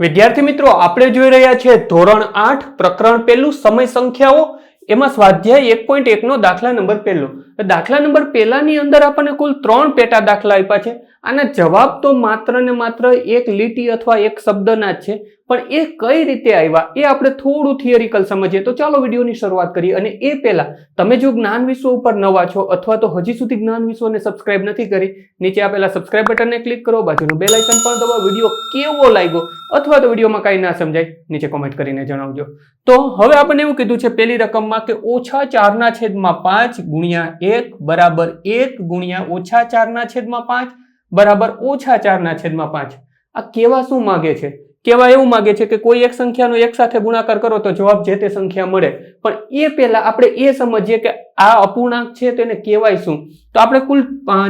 વિદ્યાર્થી મિત્રો, આપણે જોઈ રહ્યા છીએ ધોરણ આઠ પ્રકરણ પહેલું સમય સંખ્યાઓ. એમાં સ્વાધ્યાય એક પોઈન્ટ એકનો દાખલા નંબર પહેલો. દાખલા નંબર પહેલાની અંદર આપણને કુલ ત્રણ પેટા દાખલા આપ્યા છે. આના જવાબ તો માત્ર ને માત્ર એક લીટી અથવા એક શબ્દના જ છે, પણ એ કઈ રીતે આવ્યા એ આપણે થોડું થિયરિકલ સમજીએ. તો ચાલો વિડીયોની શરૂઆત કરીએ અને એ પહેલા તમે જો જ્ઞાન વિશ્વ ઉપર નવા છો અથવા તો હજી સુધી જ્ઞાન વિશ્વને સબસ્ક્રાઇબ નથી કરી, નીચે આપેલા સબસ્ક્રાઇબ બટનને ક્લિક કરો, બાજુનું બેલ આઇકન પણ દબાવો, વીડિયો કેવો લાગ્યો અથવા તો વિડીયોમાં કાંઈ ના સમજાય, નીચે કોમેન્ટ કરીને જણાવજો. તો હવે આપણને એવું કીધું છે પેલી રકમમાં કે ઓછા ચારના છેદમાં પાંચ ગુણ્યા એક બરાબર એક ગુણ્યા ઓછા ચારના છેદમાં પાંચ બરાબર ઓછા ચારના છેદમાં પાંચ. આ કેવા શું માગે છે? કેવા એવું માગે છે કે કોઈ એક સંખ્યાનો એક સાથે ગુણાકાર કરો તો જવાબ જે તે સંખ્યા મળે. પણ એ પહેલા આપણે એ સમજીએ કે આ અપૂર્ણાંક છે તેને કહેવાય શું? તો આપણે કુલ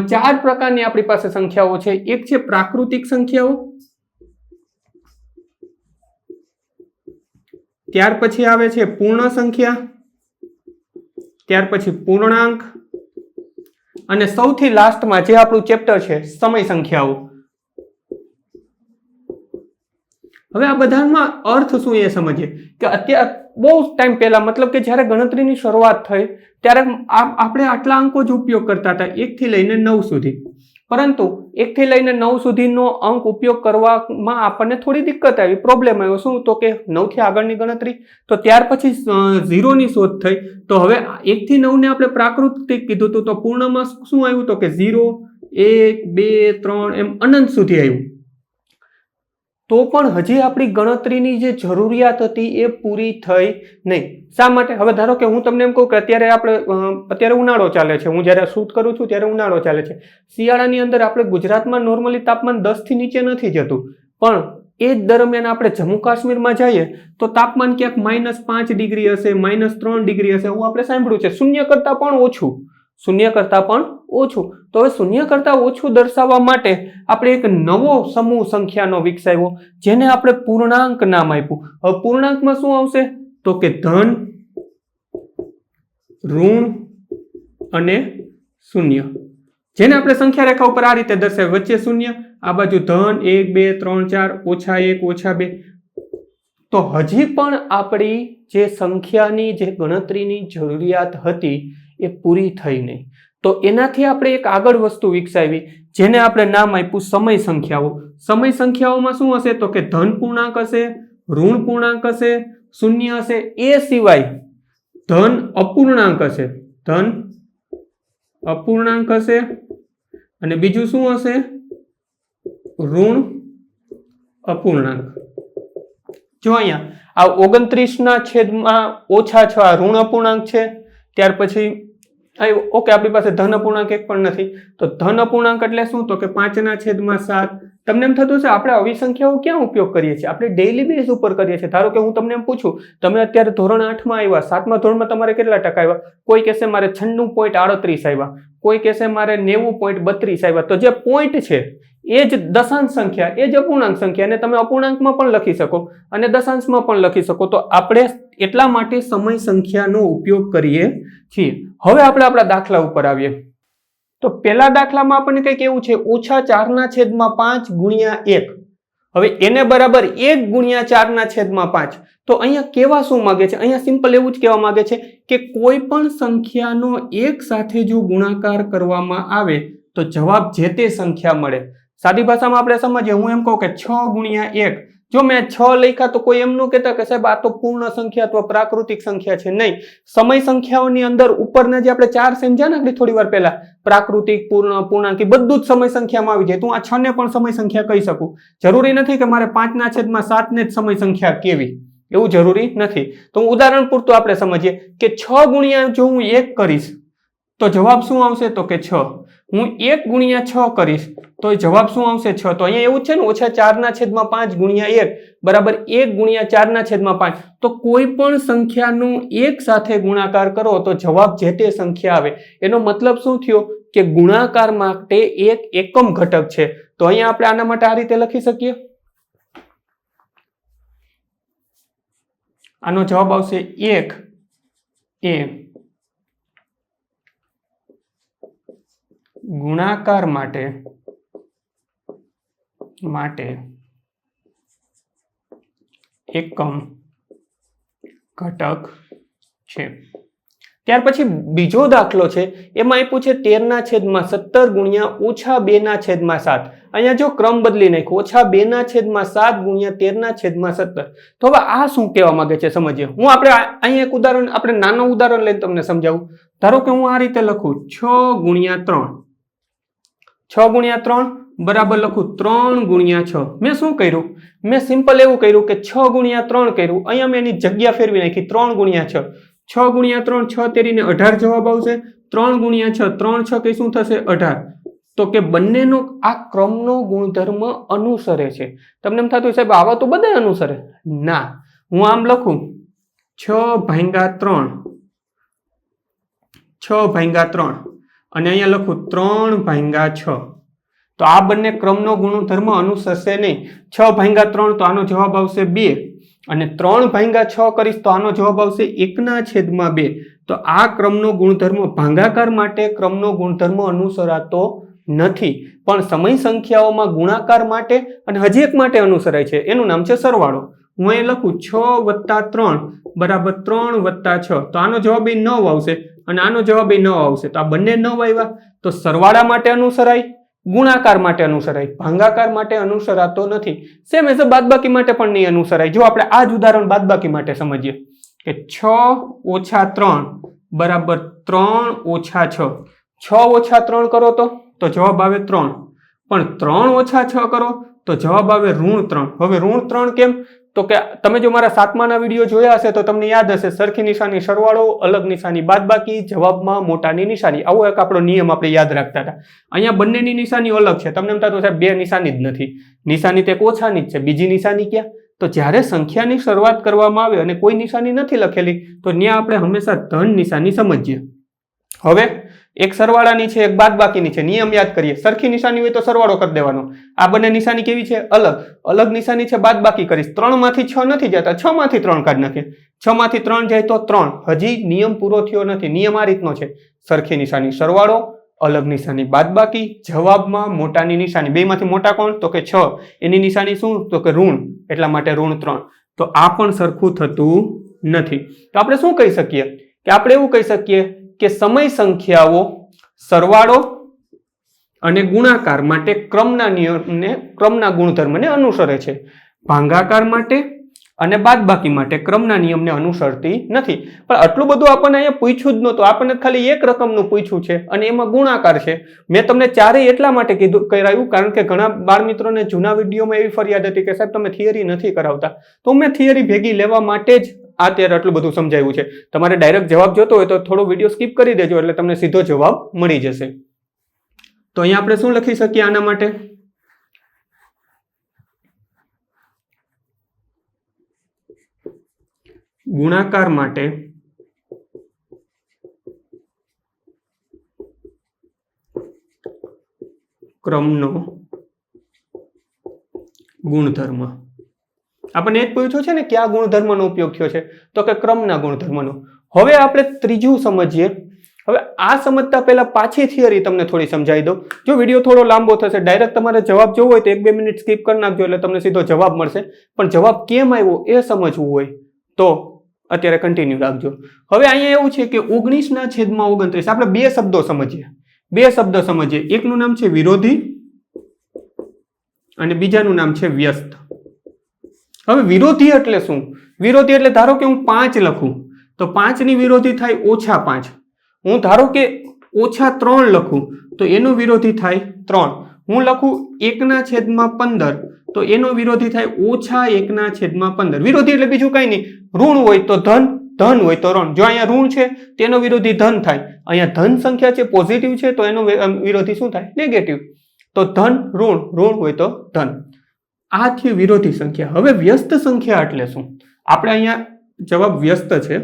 ચાર પ્રકારની આપણી પાસે સંખ્યાઓ છે. એક છે પ્રાકૃતિક સંખ્યાઓ. ત્યાર પછી આવે છે પૂર્ણ સંખ્યા. ત્યાર પછી પૂર્ણાંક. અને સૌથી લાસ્ટમાં જે આપણું ચેપ્ટર છે, સમય સંખ્યાઓ. હવે આ બધામાં અર્થ શું એ સમજીએ? કે અત્યારે, બહુ ટાઈમ પહેલા, મતલબ કે જ્યારે ગણતરીની શરૂઆત થઈ, ત્યારે આપણે આટલા અંકો જ ઉપયોગ કરતા હતા, એકથી લઈને નવ સુધી. પરંતુ એકથી લઈને નવ સુધીનો અંક ઉપયોગ કરવામાં આપણને થોડી દિક્કત આવી પ્રોબ્લેમ આવ્યો. શું તો કે નવથી આગળની ગણતરી? તો ત્યાર પછી ઝીરોની શોધ થઈ. તો હવે એકથી નવને આપણે પ્રાકૃતિક કીધું હતું, તો પૂર્ણમાં શું આવ્યું તો કે ઝીરો, એક, બે, ત્રણ એમ અનંત સુધી આવ્યું. તો પણ હજી આપણી ગણતરીની જે જરૂરિયાત હતી એ પૂરી થઈ નહીં. શા માટે? હવે ધારો કે હું તમને એમ કહું કે અત્યારે આપણે અત્યારે ઉનાળો ચાલે છે. હું જ્યારે શૂટ કરું છું ત્યારે ઉનાળો ચાલે છે. શિયાળાની અંદર આપણે ગુજરાતમાં નોર્મલી તાપમાન દસથી નીચે નથી જતું. પણ એ જ દરમિયાન આપણે જમ્મુ કાશ્મીરમાં જઈએ તો તાપમાન ક્યાંક માઇનસ પાંચ ડિગ્રી હશે માઇનસ ત્રણ ડિગ્રી હશે, એવું આપણે સાંભળ્યું છે. શૂન્ય કરતાં પણ ઓછું. શૂન્ય કરતાં પણ ઓછું. તો હવે શૂન્ય કરતાં ઓછું દર્શાવવા માટે આપણે એક નવો સમૂહ સંખ્યાનો વિકસાવ્યો જેને આપણે પૂર્ણાંક નામ આપ્યું. હવે પૂર્ણાંકમાં શું આવશે? તો કે ધન, ઋણ અને શૂન્ય. જેને આપણે સંખ્યા રેખા ઉપર આ રીતે દર્શાવે વચ્ચે શૂન્ય, આ બાજુ ધન એક, બે, ત્રણ, ચાર, ઓછા એક, ઓછા બે. તો હજી પણ આપણી જે સંખ્યાની, જે ગણતરીની જરૂરિયાત હતી એ પૂરી થઈ નહીં. તો એનાથી આપણે એક આગળ વસ્તુ વિકસાવી, જેને આપણે નામ આપ્યું સમય સંખ્યાઓ. સમય સંખ્યાઓમાં શું હશે? તો કે ધન પૂર્ણાંક હશે, ઋણ પૂર્ણાંક હશે, શૂન્ય હશે, એ સિવાય ધન અપૂર્ણાંક હશે. ધન અપૂર્ણાંક હશે અને બીજું શું હશે? ઋણ અપૂર્ણાંક. જો અહીંયા આ ઓગણત્રીસના છેદમાં ઓછા છ, આ ઋણ અપૂર્ણાંક છે, ત્યાર પછી આ ઓકે, આપણી પાસે ધન અપૂર્ણાંક એક પણ નથી. તો ધન અપૂર્ણાંક એટલે શું? તો કે પાંચના છેદમાં સાત. તમને એમ થતું છે આપણે આવી સંખ્યાઓ ક્યાં ઉપયોગ કરીએ છીએ? આપણે ડેઇલી બેઝ ઉપર કરીએ છીએ. ધારો કે હું તમને એમ પૂછું, તમે અત્યારે ધોરણ આઠમાં આવ્યા, સાતમા ધોરણમાં તમારે કેટલા ટકા આવ્યા? કોઈ કહેશે મારે છન્નું પોઈન્ટ આડત્રીસ આવ્યા. કોઈ કહેશે મારે નેવું પોઈન્ટ બત્રીસ આવ્યા. તો જે પોઈન્ટ છે એ જ દશાંશ સંખ્યા, એ જ અપૂર્ણાંક સંખ્યા અને તમે અપૂર્ણાંકમાં પણ લખી શકો અને દશાંશમાં પણ લખી શકો. તો આપણે એટલા માટે સમય સંખ્યાનો ઉપયોગ કરીએ છીએ. હવે આપણે આપણા દાખલા ઉપર આવીએ. તો પહેલા દાખલામાં આપણને કંઈક એવું છે, ઓછા ચારના છેદમાં પાંચ ગુણ્યા એક. હવે એને બરાબર એક ગુણ્યા ચારના છેદમાં પાંચ. તો અહીંયા કેવા શું માગે છે? અહીંયા સિમ્પલ એવું જ કહેવા માંગે છે કે કોઈ પણ સંખ્યાનો એક સાથે જો ગુણાકાર કરવામાં આવે, તો જવાબ જે તે સંખ્યા મળે. સાદી ભાષામાં આપણે સમજીએ, હું એમ કહું કે છ ગુણ્યા એક. જો મેં છ લખ્યા તો કોઈ એમ ન કહેતા કે સાહેબ આ તો પૂર્ણ સંખ્યા અથવા પ્રાકૃતિક સંખ્યા છે. નહીં. સમય સંખ્યાઓની અંદર ઉપરના જે આપણે ચાર સમજ્યા ને થોડી વાર પહેલા, પ્રાકૃતિક, પૂર્ણ, પૂર્ણાંકી, બધું જ સમય સંખ્યામાં આવી જાય. તો આ છ ને પણ સમય સંખ્યા કહી શકું. જરૂરી નથી કે મારે પાંચના છેદમાં સાતને જ સમય સંખ્યા કેવી. એવું જરૂરી નથી. તો હું ઉદાહરણ પૂરતું આપણે સમજીએ કે છ ગુણ્યા જો હું એક કરીશ, તો જવાબ શું આવશે? તો કે છ. હું એક ગુણ્યા છ કરીશ તો જવાબ શું આવશે છ? તો અહીંયા એવું છે ને, ઓછા ચારના છેદમાં પાંચ ગુણ્યા એક, બરાબર એક ગુણ્યા ચારના છેદમાં પાંચ. તો કોઈ પણ સંખ્યાનું એક સાથે ગુણાકાર કરો, તો જવાબ જે તે સંખ્યા આવે. એનો મતલબ શું થયો? કે ગુણાકાર માટે એક એકમ ઘટક છે. તો અહીંયા આપણે આના માટે આ રીતે લખી શકીએ? આનો જવાબ આવશે એક, એ. ગુણાકાર માટે માટે એકમ ઘટક છે. ત્યાર પછી બીજો દાખલો છે, એમાં આપ્યું છે તેરના છેદમાં સત્તર ગુણ્યા ઓછા બે ના છેદમાં સાત. અહીંયા જો ક્રમ બદલી નાખ્યો, ઓછા બે ના છેદમાં સાત ગુણ્યા તેરના છેદમાં સત્તર. તો હવે આ શું કહેવા માંગે છે સમજીએ? હું આપણે અહીંયા એક ઉદાહરણ, આપણે નાનું ઉદાહરણ લઈને તમને સમજાવું. ધારો કે હું આ રીતે લખું, છ ગુણ્યા ત્રણ. છ ગુણ્યા ત્રણ બરાબર લખું ત્રણ ગુણ્યા છ. મેં શું કર્યું? મેં સિમ્પલ એવું કર્યું કે છ ગુણ્યા ત્રણ કર્યું. અહીંયા મેં એની જગ્યા ફેરવી નાખી. ત્રણ ગુણ્યા છ. છ ગુણ્યા ત્રણ, છ તેરીને અઢાર જવાબ આવશે. ત્રણ ગુણ્યા છ, ત્રણ છ કઈ શું થશે? અઢાર. તો કે બંનેનો આ ક્રમનો ગુણધર્મ અનુસરે છે. તમને એમ થતું સાહેબ, આવા તો બધા અનુસરે. ના. હું આમ લખું. છ ભાંગા ત્રણ. છ ભાંગા ત્રણ. અને અહીંયા લખું ત્રણ ભાંગા છ. તો આ બંને ક્રમનો ગુણધર્મ અનુસરશે નહીં. છ ભાંગા ત્રણ તો આનો જવાબ આવશે બે. અને ત્રણ ભાંગા છ કરીશ તો આનો જવાબ આવશે એકના છેદમાં બે. તો આ ક્રમનો ગુણધર્મ ભાંગાકાર માટે ક્રમનો ગુણધર્મ અનુસરાતો નથી. પણ સમય સંખ્યાઓમાં ગુણાકાર માટે અને હજી એક માટે અનુસરાય છે. એનું નામ છે સરવાળો. હું અહીં લખું છ વત્તા ત્રણ બરાબર ત્રણ વત્તા છ. તો આનો જવાબ એ નવ આવશે. અને આનો જવાબ એ ન આવશે. તો આ બંને ન આવ્યા તો સરવાળા માટે અનુસરાય, ગુણાકાર માટે અનુસરાય, ભાંગાકાર માટે અનુસરાતો નથી. સેમ એઝ બાદબાકી માટે પણ નહીં અનુસરાય. જો આપણે આ જ ઉદાહરણ બાદબાકી માટે સમજીએ, કે છ ઓછા ત્રણ બરાબર ત્રણ ઓછા છ. છ ઓછા ત્રણ કરો તો તો જવાબ આવે ત્રણ. પણ ત્રણ ઓછા છ કરો, તો જવાબ આવે ઋણ ત્રણ. હવે ઋણ ત્રણ કેમ? તો કે તમે જો મારા સાતમાના વીડિયો જોયા હશે તો તમને યાદ હશે, સરખી નિશાની સરવાળો, અલગ નિશાની બાદબાકી, જવાબમાં મોટાની નિશાની. આવો એક આપણો નિયમ આપણે યાદ રાખતા હતા. અહીંયા બંનેની નિશાની અલગ છે. તમને એમ થતું સાહેબ બે નિશાની જ નથી. નિશાની તો એક ઓછાની જ છે. બીજી નિશાની ક્યાં? તો જ્યારે સંખ્યાની શરૂઆત કરવામાં આવે અને કોઈ નિશાની નથી લખેલી, તો ત્યાં આપણે હંમેશા ધન નિશાની સમજીએ. હવે એક સરવાળાની છે, એક બાદબાકીની છે, નિયમ યાદ કરીએ. સરખી નિશાની હોય તો સરવાળો કરી દેવાનો. આ બંને નિશાની કેવી છે? અલગ. અલગ નિશાની છે, બાદબાકી કરીશ. ત્રણમાંથી છ નથી જતા છ માંથી ત્રણ કાઢી નાખીએ. છ માંથી ત્રણ જાય તો ત્રણ. હજી નિયમ પૂરો થયો નથી. નિયમ આ રીતનો છે. સરખી નિશાની સરવાળો, અલગ નિશાની બાદબાકી, જવાબમાં મોટાની નિશાની. બેમાંથી મોટા કોણ? તો કે છ. એની નિશાની શું? તો કે ઋણ. એટલા માટે ઋણ ત્રણ. તો આ પણ સરખું થતું નથી. તો આપણે શું કહી શકીએ? કે આપણે એવું કહી શકીએ કે સમય સંખ્યાઓ સરવાળો અને ગુણાકાર માટે ક્રમના નિયમને, ક્રમના ગુણધર્મને અનુસરે છે. ભાંગાકાર માટે અને બાદબાકી માટે ક્રમના નિયમને અનુસરતી નથી. પણ આટલું બધું આપણને અહીંયા પૂછ્યું જ નહોતું. આપણને ખાલી એક રકમનું પૂછ્યું છે અને એમાં ગુણાકાર છે. મેં તમને ચારેય એટલા માટે કીધું, કરાયું, કારણ કે ઘણા બાળ મિત્રોને જૂના વિડીયોમાં એવી ફરિયાદ હતી કે સાહેબ, તમે થિયરી નથી કરાવતા. તો મેં થિયરી ભેગી લેવા માટે જ આ અત્યારે આટલું બધું સમજાવ્યું છે. તમારે ડાયરેક્ટ જવાબ જોતો હોય તો થોડો વીડિયો સ્કીપ કરી દેજો એટલે તમને સીધો જવાબ મળી જશે. તો અહીંયા આપણે શું લખી શકીએ આના માટે? ગુણાકાર માટે ક્રમનો ગુણધર્મ. આપણને એ જ પૂછ્યું છે ને કયા ગુણધર્મનો ઉપયોગ થયો છે. તો કે ક્રમના ગુણધર્મનો. હવે આપણે ત્રીજું સમજીએ. હવે આ સમજતા પહેલા પાછી થિયરી તમને થોડી સમજાવી દઉં. જો વીડિયો થોડો લાંબો થશે, ડાયરેક્ટ તમારે જવાબ જોવો હોય તો એક બે મિનિટ સ્કીપ કરી નાખજો એટલે તમને સીધો જવાબ મળશે. પણ જવાબ કેમ આવ્યો એ સમજવું હોય તો અત્યારે કન્ટિન્યુ રાખજો. હવે અહીંયા એવું છે કે ઓગણીસના છેદમાં ઓગણત્રીસ. આપણે બે શબ્દો સમજીએ. બે શબ્દ સમજીએ. એકનું નામ છે વિરોધી અને બીજાનું નામ છે વ્યસ્ત. હવે વિરોધી એટલે શું? વિરોધી એટલે ધારો કે હું પાંચ લખું, તો પાંચની વિરોધી થાય ઓછા પાંચ. હું ધારો કે ઓછા ત્રણ લખું, તો એનો વિરોધી થાય ત્રણ. હું લખું એકના છેદમાં પંદર, તો એનો વિરોધી થાય ઓછા એકના છેદમાં પંદર. વિરોધી એટલે બીજું કંઈ નહીં. ઋણ હોય તો ધન ધન હોય તો ઋણ જો અહીંયા ઋણ છે, તેનો વિરોધી ધન થાય. અહીંયા ધન સંખ્યા છે પોઝિટિવ છે, તો એનો વિરોધી શું થાય? નેગેટિવ તો ધન, ઋણ. ઋણ હોય તો ધન. આ થયું વિરોધી સંખ્યા. હવે વ્યસ્ત સંખ્યા એટલે શું? આપણે અહીંયા જવાબ વ્યસ્ત છે.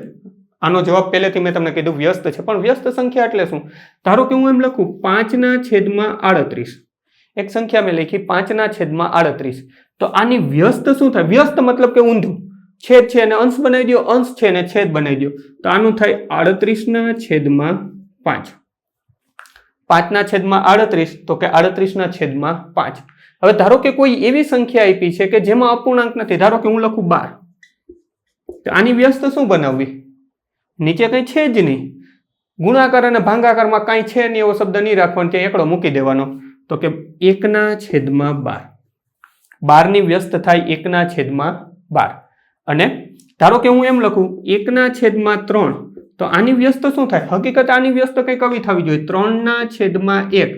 આનો જવાબ પહેલેથી મેં તમને કીધું વ્યસ્ત છે. પણ વ્યસ્ત સંખ્યા એટલે શું? ધારો કે હું એમ લખું, પાંચના છેદમાં આડત્રીસ. એક સંખ્યા મેં લખી, પાંચના છેદમાં આડત્રીસ. તો આની વ્યસ્ત શું થાય? વ્યસ્ત મતલબ કે ઊંધું. છેદ છે અને અંશ બનાવી દો અંશ છે અને છેદ બનાવી દો તો આનું થાય આડત્રીસના છેદમાં પાંચ. પાંચના છેદમાં આડત્રીસ, તો કે આડત્રીસના છેદમાં પાંચ. હવે ધારો કે કોઈ એવી સંખ્યા આપી છે કે જેમાં અપૂર્ણાંક નથી, ધારો કે હું લખું બાર. તો આની વ્યસ્ત શું બનાવવી? નીચે કંઈ છે જ નહીં. ગુણાકાર અને ભાંગાકારમાં કાંઈ છે નહીં, એવો શબ્દ નહીં રાખવાનો, ત્યાં એકડો મૂકી દેવાનો. તો કે એકના છેદમાં બાર. બારની વ્યસ્ત થાય એકના છેદમાં બાર. અને ધારો કે હું એમ લખું, એકના છેદમાં ત્રણ. તો આની વ્યસ્ત શું થાય? હકીકત આની વ્યસ્ત કંઈક કવિ થવી જોઈએ. ત્રણના છેદમાં એક.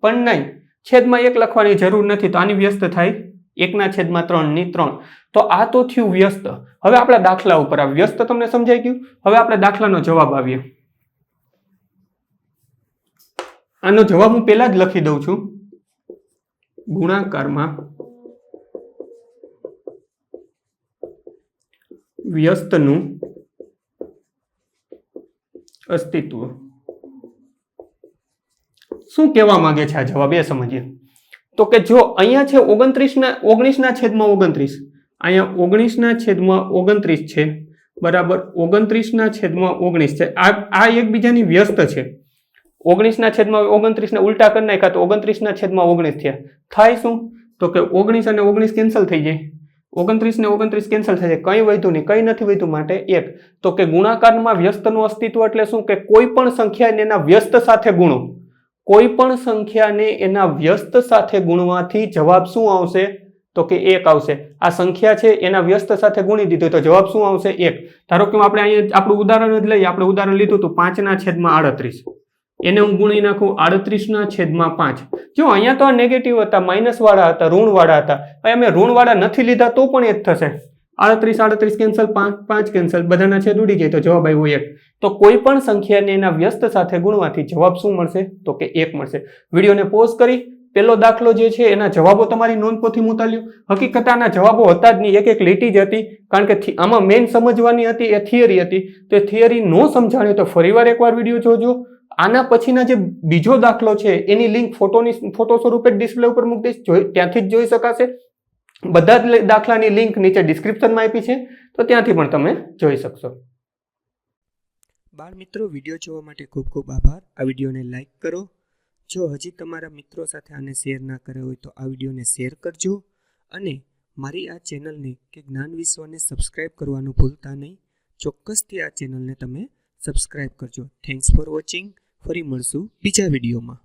પણ નહીં. છેદમાં એક લખવાની જરૂર નથી. તો આની વ્યસ્ત થાય? એકના છેદમાં ત્રણની ત્રણ. તો આ તો થયું વ્યસ્ત. હવે આપણા દાખલા ઉપર આ વ્યસ્ત તમને સમજાઈ ગયું? હવે આપણે દાખલાનો જવાબ આવીએ. આનો જવાબ હું પહેલા જ લખી દઉં છું. ગુણાકારમાં વ્યસ્તનું અસ્તિત્વ. શું કહેવા માંગે છે આ જવાબ? એ સમજીએ. તો કે જો અહીંયા છે ઓગણત્રીસના, ઓગણીસના છેદમાં ઓગણત્રીસ. અહીંયા ઓગણીસના છેદમાં ઓગણત્રીસ છે. બરાબર, ઓગણત્રીસના છેદમાં ઓગણીસ છે. આ આ એકબીજાની વ્યસ્ત છે. ઓગણીસના છેદમાં ઓગણત્રીસને ઉલટા કરી નાખ્યા તો ઓગણત્રીસના છેદમાં ઓગણીસ થયા. થાય શું? તો કે ઓગણીસ અને ઓગણીસ કેન્સલ થઈ જાય. ઓગણત્રીસ ને ઓગણત્રીસ કેન્સલ જાય કંઈ વધ્યું નહીં, કંઈ નથી વધ્યું માટે એક. તો કે ગુણાકારમાં વ્યસ્તનું અસ્તિત્વ એટલે શું? કે કોઈ પણ સંખ્યાને એના વ્યસ્ત સાથે ગુણો. કોઈ પણ સંખ્યાને એના વ્યસ્ત સાથે ગુણવાથી જવાબ શું આવશે? તો કે એક આવશે. આ સંખ્યા છે, એના વ્યસ્ત સાથે ગુણી દીધું તો જવાબ શું આવશે? એક. ધારો કે આપણે અહીંયા આપણું ઉદાહરણ જ લઈએ. આપણે ઉદાહરણ લીધું હતું પાંચના છેદમાં આડત્રીસ. એને હું ગુણી નાખું આડત્રીસના છેદમાં પાંચ. જો અહીંયા તો આ નેગેટિવ હતા માઇનસવાળા હતા ઋણવાળા હતા. અહીંયા મેં ઋણવાળા નથી લીધા તો પણ એ જ થશે. આડત્રીસ આડત્રીસ કેન્સલ પાંચ પાંચ કેન્સલ બધાના છેદ ઉડી જાય તો જવાબ આવ્યો એક. તો કોઈ પણ સંખ્યાને એના વ્યસ્ત સાથે ગુણવાથી જવાબ શું મળશે? તો કે એક મળશે. વિડીયોને પોઝ કરી. પેલો દાખલો જે છે, એના જવાબો તમારી નોંધપોથી મુતાલ્યો. હકીકત આના જવાબો હતા જ નહીં. એક એક લીટી જ હતી. કારણ કે આમાં મેઇન સમજવાની હતી, એ થિયરી હતી. તો એ થિયરી ન સમજાણી તો ફરીવાર એકવાર વીડિયો જોજો. આના પછીના જે બીજો દાખલો છે, એની લિંક ફોટોની, ફોટો સ્વરૂપે ડિસ્પ્લે ઉપર મૂકી દઈશ. ત્યાંથી જ જોઈ શકાશે. બધા જ દાખલાની લિંક નીચે ડિસ્ક્રિપ્શનમાં આપી છે, તો ત્યાંથી પણ તમે જોઈ શકશો. બાળ મિત્રો, વીડિયો જોવા માટે ખૂબ ખૂબ આભાર. આ વિડીયોને લાઇક કરો. જો હજી તમારા મિત્રો સાથે આને શેર ના કર્યો હોય તો આ વિડીયોને શેર કરજો. અને મારી આ ચેનલને કે જ્ઞાન વિશ્વને સબસ્ક્રાઇબ કરવાનું ભૂલતા નહીં. ચોક્કસથી આ ચેનલને તમે સબસ્ક્રાઇબ કરજો. થેન્ક્સ ફોર વોચિંગ ફરી મળશું બીજા વિડીયોમાં.